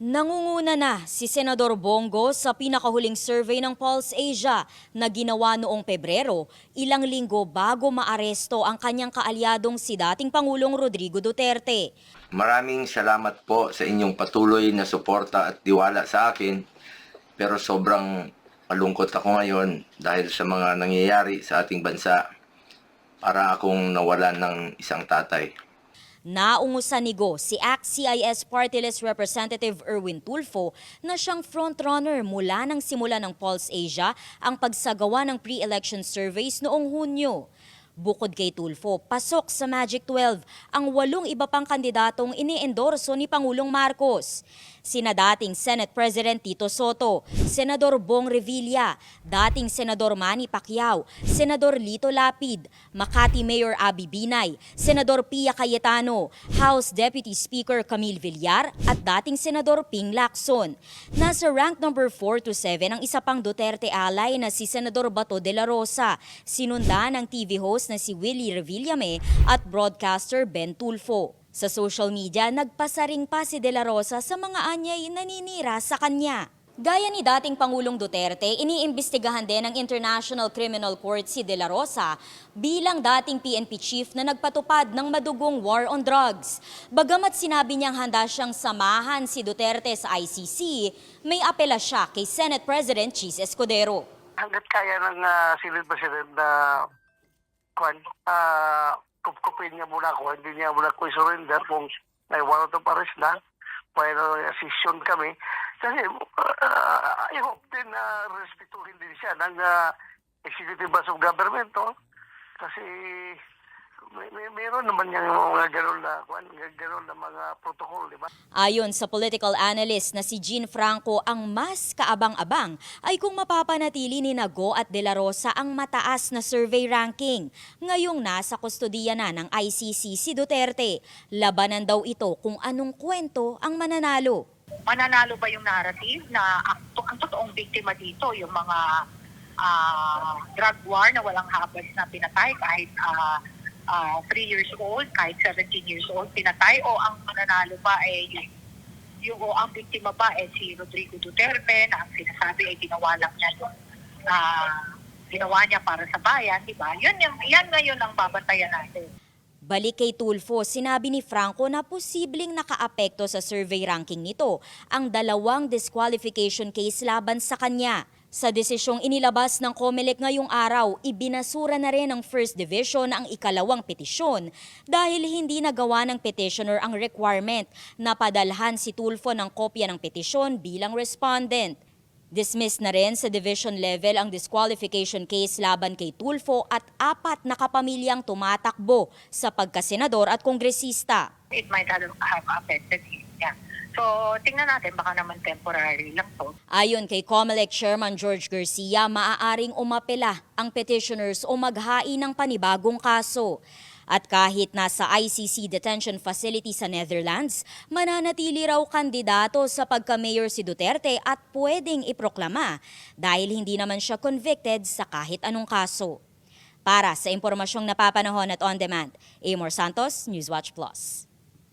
Nangunguna na si Senador Bongo sa pinakahuling survey ng Pulse Asia na ginawa noong Pebrero, ilang linggo bago maaresto ang kanyang kaalyadong si dating Pangulong Rodrigo Duterte. Maraming salamat po sa inyong patuloy na suporta at tiwala sa akin. Pero sobrang malungkot ako ngayon dahil sa mga nangyayari sa ating bansa. Para akong nawalan ng isang tatay. Naungusanigo si ACT-CIS Party List Representative Erwin Tulfo na siyang frontrunner mula nang simula ng Pulse Asia ang pagsagawa ng pre-election surveys noong Hunyo. Bukod kay Tulfo, pasok sa Magic 12 ang walong iba pang kandidatong iniendorso ni Pangulong Marcos. Sina dating Senate President Tito Soto, Senador Bong Revilla, dating Senador Manny Pacquiao, Senador Lito Lapid, Makati Mayor Abby Binay, Senador Pia Cayetano, House Deputy Speaker Camille Villar at dating Senador Ping Lacson. Nasa rank number 4 to 7 ang isa pang Duterte ally na si Senador Bato de la Rosa, sinunda ng TV host na si Willie Revillame at broadcaster Ben Tulfo. Sa social media, nagpasaring pa si De La Rosa sa mga anyay naninira sa kanya. Gaya ni dating Pangulong Duterte, iniimbestigahan din ng International Criminal Court si De La Rosa bilang dating PNP chief na nagpatupad ng madugong war on drugs. Bagamat sinabi niyang handa siyang samahan si Duterte sa ICC, may apela siya kay Senate President Cheese Escudero. hanggat kaya ng uh, Senate President na kwan, ah, kupkupin niya muna ako, hindi niya muna ko surrender kung may warrant of arrest na, pero assisyon kami. Kasi ah, I hope din na respetuhin din siya ng ah, executive branch of government. Oh. Kasi may, may, meron naman yung mga ganun na, kwan, ganun na mga protocol, di ba? Ayon sa political analyst na si Jean Franco, ang mas kaabang-abang ay kung mapapanatili ni Nago at De La Rosa ang mataas na survey ranking. Ngayong nasa kustodiya na ng ICC si Duterte, labanan daw ito kung anong kwento ang mananalo. mananalo ba yung narrative na ang, to- ang totoong biktima dito, yung mga ah, drug war na walang habas na pinatay kahit 3 years old, kahit 17 years old pinatay o ang mananalo ba ay yung, yung o ang biktima ba ay si Rodrigo Duterte na ang sinasabi ay ginawa lang niya yung ah, ginawa niya para sa bayan, di ba? Yun, yung, yan ngayon ang babantayan natin. Balik kay Tulfo, sinabi ni Franco na posibleng nakaapekto sa survey ranking nito ang dalawang disqualification case laban sa kanya. Sa desisyong inilabas ng COMELEC ngayong araw, ibinasura na rin ng First Division ang ikalawang petisyon dahil hindi nagawa ng petitioner ang requirement na padalhan si Tulfo ng kopya ng petisyon bilang respondent. Dismiss na rin sa division level ang disqualification case laban kay Tulfo at apat na kapamilyang tumatakbo sa pagkasenador at kongresista. It might have, affected him. So, tingnan natin, baka naman temporary lang to. Ayon kay COMELEC Chairman George Garcia, maaaring umapela ang petitioners o maghain ng panibagong kaso. At kahit nasa ICC detention facility sa Netherlands, mananatili raw kandidato sa pagka-mayor si Duterte at pwedeng iproklama dahil hindi naman siya convicted sa kahit anong kaso. Para sa impormasyong napapanahon at on demand, Amor Santos, Newswatch Plus.